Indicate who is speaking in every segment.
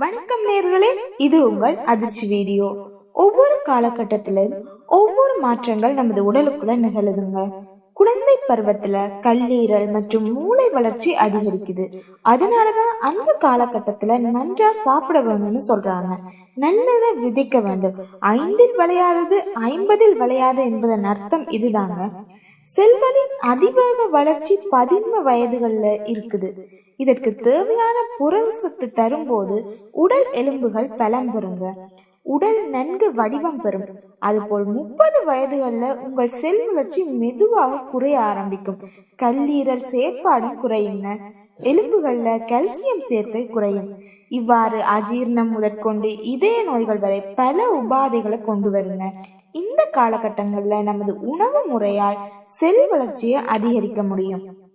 Speaker 1: வணக்கம் இது உங்கள் அதிர்ச்சி வீடியோ. ஒவ்வொரு காலகட்டத்திலும் ஒவ்வொரு மாற்றங்கள் நமது உடலுக்குள்ள நிகழுதுங்க. குழந்தை பருவத்துல கல்லீரல் மற்றும் மூளை வளர்ச்சி அதிகரிக்குது. அதனாலதான் அந்த காலகட்டத்துல நன்றா சாப்பிட வேணும்னு சொல்றாங்க. நல்லதை விதைக்க வேண்டும். ஐந்தில் விளையாதது ஐம்பதில் விளையாது என்பதன் அர்த்தம் இதுதாங்க. செல்வனின் அதிவேக வளர்ச்சி பதின்ம வயதுகள்ல இருக்குது. இதற்கு தேவையான புரசத்து தரும்போது உடல் எலும்புகள் பலம் பெறுங்க உடல் நன்கு வடிவம் பெறும். அதுபோல் முப்பது வயதுகளில் உங்கள் செல் வளர்ச்சி மெதுவாக குறைய ஆரம்பிக்கும். கல்லீரல் செயற்பாடும் குறையுங்க. எலும்புகளில் கல்சியம் சேர்க்கை குறையும். இவ்வாறு அஜீர்ணம் முதற்கொண்டு இதய நோய்கள் வரை பல உபாதைகளை கொண்டு வருங்க. இந்த காலகட்டங்கள்ல நமது உணவு முறையால் செல் வளர்ச்சியை அதிகரிக்க முடியும்.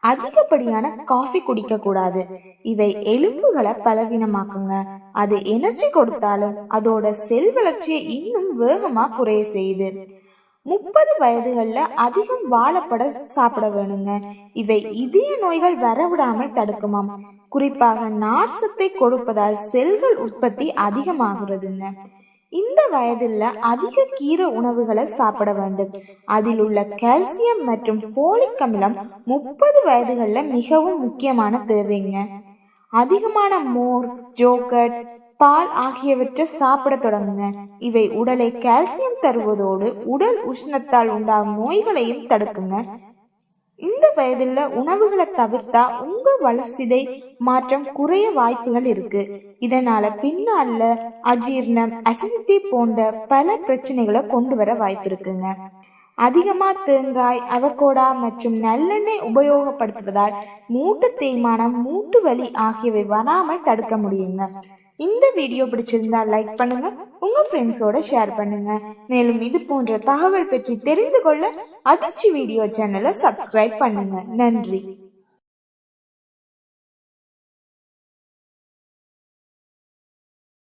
Speaker 1: அதிகப்படியான காஃபி குடிக்க கூடாது. இவை எலும்புகளை பலவீனமாக்குங்க. அது எனர்ஜி கொடுத்தாலும் அதோட செல் வளர்ச்சியை இன்னும் வேகமா குறைய செய்யுது. முப்பது வயதுகள்ல அதிகம் வாழைப்பட சாப்பிட வேணுங்க. இவை இதய நோய்கள் வரவிடாமல் தடுக்குமாம். குறிப்பாக நார்சத்தை கொடுப்பதால் செல்கள் உற்பத்தி அதிகமாகிறதுங்க. இந்த வயதில் அதிக கீரை உணவுகளை சாப்பிட வேண்டும். அதில் உள்ள கால்சியம் மற்றும் போலிக் அமிலம் முப்பது வயதுகளில் மிகவும் முக்கியமான தேவைங்க. அதிகமான மோர் ஜோக்கட் பால் ஆகியவற்றை சாப்பிட தொடங்குங்க. இவை உடலை கால்சியம் தருவதோடு உடல் உஷ்ணத்தால் உண்டாகும் நோய்களையும் தடுக்குங்க. இந்த வயதில் உணவுகளை தவிர்த்தா உங்க வளர்ச்சிதை மாற்றம் குறைய வாய்ப்புகள் இருக்கு. இதனால பின்னால அஜீர்ணம் அசிடிட்டி போன்ற பல பிரச்சனைகளை கொண்டு வர வாய்ப்பு இருக்குங்க. அதிகமா தேங்காய் அவகோடா மற்றும் நல்லெண்ணெய் உபயோகப்படுத்துவதால் மூட்டு தேய்மானம் மூட்டு வலி ஆகியவை வராமல் தடுக்க முடியுங்க. இந்த வீடியோ பிடிச்சிருந்தா லைக் பண்ணுங்க. உங்க ஃப்ரெண்ட்ஸோட ஷேர் பண்ணுங்க. மேலும் இது போன்ற தகவல் பற்றி தெரிந்து கொள்ள அதிர்ச்சி வீடியோ சேனலை சப்ஸ்கிரைப் பண்ணுங்க. நன்றி.